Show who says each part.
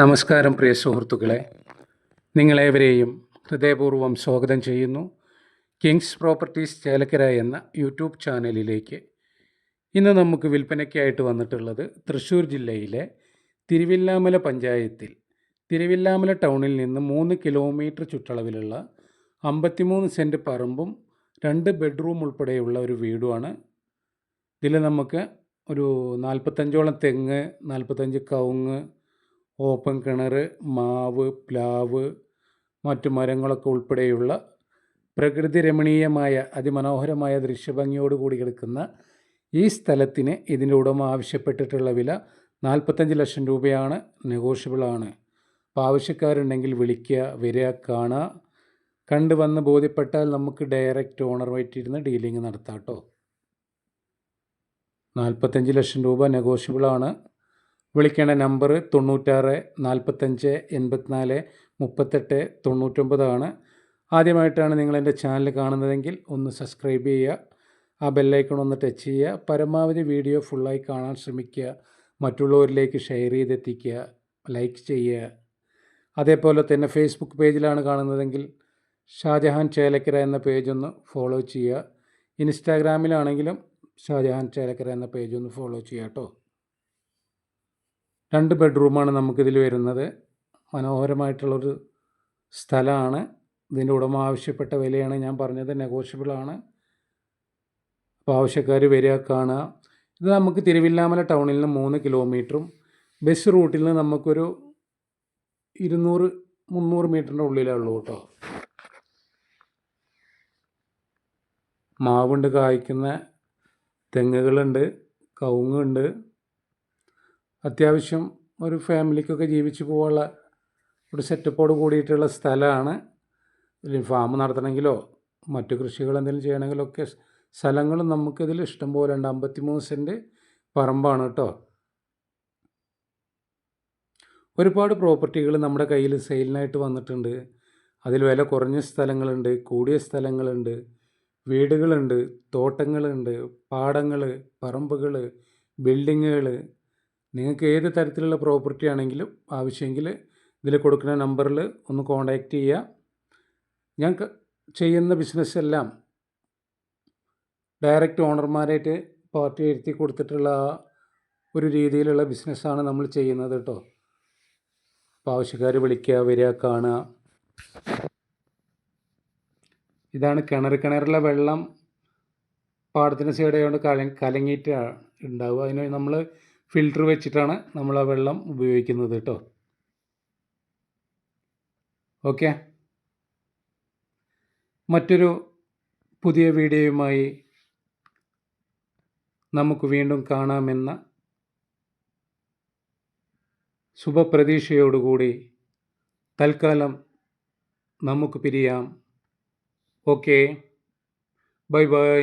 Speaker 1: നമസ്കാരം പ്രിയ സുഹൃത്തുക്കളെ. നിങ്ങളേവരെയും ഹൃദയപൂർവം സ്വാഗതം ചെയ്യുന്നു. കിങ്സ് പ്രോപ്പർട്ടീസ് ചേലക്കര എന്ന യൂട്യൂബ് ചാനലിലേക്ക്. ഇന്ന് നമുക്ക് വിൽപ്പനയ്ക്കായിട്ട് വന്നിട്ടുള്ളത് തൃശ്ശൂർ ജില്ലയിലെ തിരുവില്ലാമല പഞ്ചായത്തിൽ. തിരുവില്ലാമല ടൗണിൽ നിന്ന് മൂന്ന് കിലോമീറ്റർ ചുറ്റളവിലുള്ള അമ്പത്തിമൂന്ന് സെന്റ് പറമ്പും രണ്ട് ബെഡ്റൂം ഉൾപ്പെടെയുള്ള ഒരു വീടുമാണ്. ഇതിൽ നമുക്ക് ഒരു നാൽപ്പത്തഞ്ചോളം തെങ്ങ് നാൽപ്പത്തഞ്ച് കവുങ്ങ് ഓപ്പൺ കിണർ മാവ് പ്ലാവ് മറ്റു മരങ്ങളൊക്കെ ഉൾപ്പെടെയുള്ള പ്രകൃതി രമണീയമായ അതിമനോഹരമായ ദൃശ്യഭംഗിയോട് കൂടി കിടക്കുന്ന ഈ സ്ഥലത്തിന് ഇതിന്റെ ഉടമ ആവശ്യപ്പെട്ടിട്ടുള്ള വില നാൽപ്പത്തഞ്ച് ലക്ഷം രൂപയാണ് നെഗോഷ്യബിളാണ് അപ്പോൾ ആവശ്യക്കാരുണ്ടെങ്കിൽ വിളിക്കുക വരിക കാണുക. കണ്ടു വന്ന് ബോധ്യപ്പെട്ടാൽ നമുക്ക് ഡയറക്റ്റ് ഓണറുമായിട്ടിരുന്ന് ഡീലിംഗ് നടത്താം കേട്ടോ. നാൽപ്പത്തഞ്ച് ലക്ഷം രൂപ നെഗോഷ്യബിളാണ് വിളിക്കേണ്ട നമ്പർ തൊണ്ണൂറ്റാറ് നാൽപ്പത്തഞ്ച് എൺപത്തിനാല് മുപ്പത്തെട്ട് തൊണ്ണൂറ്റൊമ്പതാണ് ആദ്യമായിട്ടാണ് നിങ്ങൾ എന്റെ ചാനൽ കാണുന്നതെങ്കിൽ ഒന്ന് സബ്സ്ക്രൈബ് ചെയ്യുക ആ ബെല്ലൈക്കൺ ഒന്ന് ടച്ച് ചെയ്യുക പരമാവധി വീഡിയോ ഫുള്ളായി കാണാൻ ശ്രമിക്കുക മറ്റുള്ളവരിലേക്ക് ഷെയർ ചെയ്തെത്തിക്കുക ലൈക്ക് ചെയ്യുക. അതേപോലെ തന്നെ ഫേസ്ബുക്ക് പേജിലാണ് കാണുന്നതെങ്കിൽ ഷാജഹാൻ ചേലക്കര എന്ന പേജ് ഒന്ന് ഫോളോ ചെയ്യുക. ഇൻസ്റ്റാഗ്രാമിലാണെങ്കിലും ഷാജഹാൻ ചേലക്കര എന്ന പേജ് ഒന്ന് ഫോളോ ചെയ്യുക കേട്ടോ രണ്ട് ബെഡ്റൂമാണ് നമുക്കിതിൽ വരുന്നത്. മനോഹരമായിട്ടുള്ളൊരു സ്ഥലമാണ്. ഇതിന്റെ ഉടമ ആവശ്യപ്പെട്ട വിലയാണ് ഞാൻ പറഞ്ഞത്. നെഗോഷ്യബിളാണ് അപ്പോൾ ആവശ്യക്കാർ വരിക കാണുക. ഇത് നമുക്ക് തിരുവില്ലാമല ടൗണിൽ നിന്ന് മൂന്ന് കിലോമീറ്ററും ബസ് റൂട്ടിൽ നിന്ന് നമുക്കൊരു ഇരുന്നൂറ് മുന്നൂറ് മീറ്ററിന്റെ ഉള്ളിലേ ഉള്ളൂ കേട്ടോ. മാവുണ്ട് കായ്ക്കുന്ന തെങ്ങുകളുണ്ട് കവുങ്ങുണ്ട്. അത്യാവശ്യം ഒരു ഫാമിലിക്കൊക്കെ ജീവിച്ചു പോകാനുള്ള ഒരു സെറ്റപ്പോട് കൂടിയിട്ടുള്ള സ്ഥലമാണ്. ഇതിൽ ഫാം നടത്തണമെങ്കിലോ മറ്റു കൃഷികൾ എന്തെങ്കിലും ചെയ്യണമെങ്കിലോ ഒക്കെ സ്ഥലങ്ങൾ നമുക്കിതിൽ ഇഷ്ടം പോലെ ഉണ്ട്. അമ്പത്തിമൂന്ന് സെന്റ് പറമ്പാണ് കേട്ടോ. ഒരുപാട് പ്രോപ്പർട്ടികൾ നമ്മുടെ കയ്യിൽ സെയിലിനായിട്ട് വന്നിട്ടുണ്ട്. അതിൽ വില കുറഞ്ഞ സ്ഥലങ്ങളുണ്ട് കൂടിയ സ്ഥലങ്ങളുണ്ട് വീടുകളുണ്ട് തോട്ടങ്ങളുണ്ട് പാടങ്ങൾ പറമ്പുകൾ ബിൽഡിങ്ങുകൾ നിങ്ങൾക്ക് ഏത് തരത്തിലുള്ള പ്രോപ്പർട്ടി ആണെങ്കിലും ആവശ്യമെങ്കിൽ ഇതിൽ കൊടുക്കുന്ന നമ്പറിൽ ഒന്ന് കോൺടാക്റ്റ് ചെയ്യുക ഞാൻ ചെയ്യുന്ന ബിസിനസ് എല്ലാം ഡയറക്റ്റ് ഓണർമാരായിട്ട് പാർട്ടി എഴുത്തി കൊടുത്തിട്ടുള്ള ഒരു രീതിയിലുള്ള ബിസിനസ്സാണ് നമ്മൾ ചെയ്യുന്നത് കേട്ടോ അപ്പോൾ ആവശ്യക്കാർ വിളിക്കുക വരിക കാണുക ഇതാണ് കിണർ. കിണറിലെ വെള്ളം പാടത്തിന് സൈഡായതുകൊണ്ട് കല കലങ്ങിയിട്ട് ഉണ്ടാവുക. അതിന് നമ്മൾ ഫിൽറ്റർ വെച്ചിട്ടാണ് നമ്മൾ ആ വെള്ളം ഉപയോഗിക്കുന്നത് കേട്ടോ. ഓക്കെ. മറ്റൊരു പുതിയ വീഡിയോയുമായി നമുക്ക് വീണ്ടും കാണാമെന്ന ശുഭപ്രതീക്ഷയോടുകൂടി തൽക്കാലം നമുക്ക് പിരിയാം. ഓക്കെ. Bye bye.